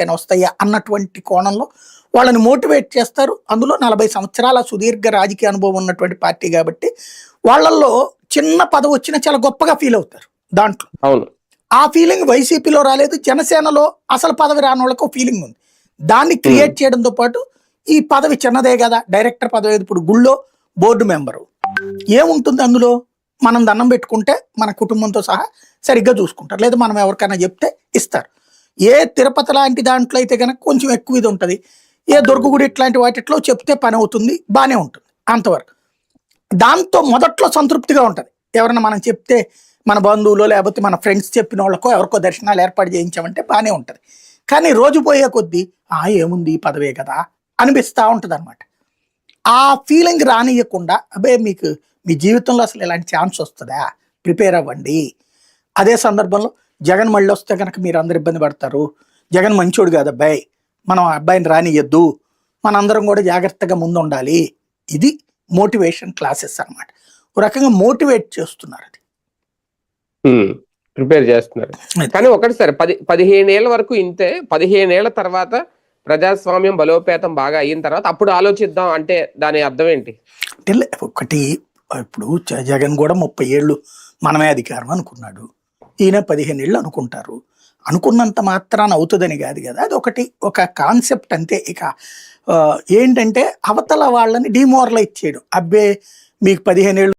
వాళ్ళకైనా వస్తాయా అన్నటువంటి కోణంలో వాళ్ళని మోటివేట్ చేస్తారు. అందులో నలభై సంవత్సరాల సుదీర్ఘ రాజకీయ అనుభవం ఉన్నటువంటి పార్టీ కాబట్టి వాళ్ళల్లో చిన్న పదవి వచ్చినా చాలా గొప్పగా ఫీల్ అవుతారు దాంట్లో. అవును. ఆ ఫీలింగ్ వైసీపీలో రాలేదు. జనసేనలో అసలు పదవి రాని వాళ్ళకు ఫీలింగ్ ఉంది. దాన్ని క్రియేట్ చేయడంతో పాటు ఈ పదవి చిన్నదే కదా డైరెక్టర్ పదవి ఇప్పుడు గుళ్ళో బోర్డు మెంబరు. ఏముంటుంది అందులో? మనం దండం పెట్టుకుంటే మన కుటుంబంతో సహా సరిగ్గా చూసుకుంటారు. లేదా మనం ఎవరికైనా చెప్తే ఇస్తారు. ఏ తిరుపతి లాంటి దాంట్లో అయితే కనుక కొంచెం ఎక్కువ ఇది ఉంటుంది. ఏ దుర్గగుడి ఇట్లాంటి వాటిట్లో చెప్తే పని అవుతుంది బాగానే ఉంటుంది అంతవరకు. దాంతో మొదట్లో సంతృప్తిగా ఉంటుంది. ఎవరైనా మనం చెప్తే మన బంధువులు లేకపోతే మన ఫ్రెండ్స్ చెప్పిన వాళ్ళకో ఎవరికో దర్శనాలు ఏర్పాటు చేయించామంటే బాగానే ఉంటుంది. కానీ రోజు పోయే కొద్దీ ఆ ఏముంది ఈ పదవే కదా? అనిపిస్తూ ఉంటుంది అనమాట ఆ ఫీలింగ్ రానియకుండా అబ్బే మీకు మీ జీవితంలో అసలు ఇలాంటి ఛాన్స్ వస్తుందా? ప్రిపేర్ అవ్వండి. అదే సందర్భంలో జగన్ మళ్ళీ వస్తే కనుక మీరు అందరు ఇబ్బంది పడతారు. జగన్ మంచోడు కాదు అబ్బాయి. మనం అబ్బాయిని రానియద్దు మనందరం కూడా జాగ్రత్తగా ముందు ఉండాలి ఇది మోటివేషన్ క్లాసెస్ అన్నమాట. ఒక రకంగా మోటివేట్ చేస్తున్నారు అది. ప్రిపేర్ చేస్తున్నారు. కానీ ఒకటి సార్ పది పదిహేను ఏళ్ళ వరకు ఇంతే పదిహేను ఏళ్ళ తర్వాత ప్రజాస్వామ్యం బలోపేతం బాగా అయిన తర్వాత అప్పుడు ఆలోచిద్దాం అంటే దాని అర్థం ఏంటి? ఒకటి ఇప్పుడు జగన్ కూడా ముప్పై ఏళ్ళు మనమే అధికారం అనుకున్నాడు. ఈయన పదిహేనేళ్ళు అనుకుంటారు. అనుకున్నంత మాత్రాన అవుతుందని కాదు కదా. అది ఒకటి ఒక కాన్సెప్ట్ అంతే. ఇక ఆ, ఏంటంటే అవతల వాళ్ళని డిమోరలైజ్ చేయడం. అబ్బే మీకు పదిహేను ఏళ్ళు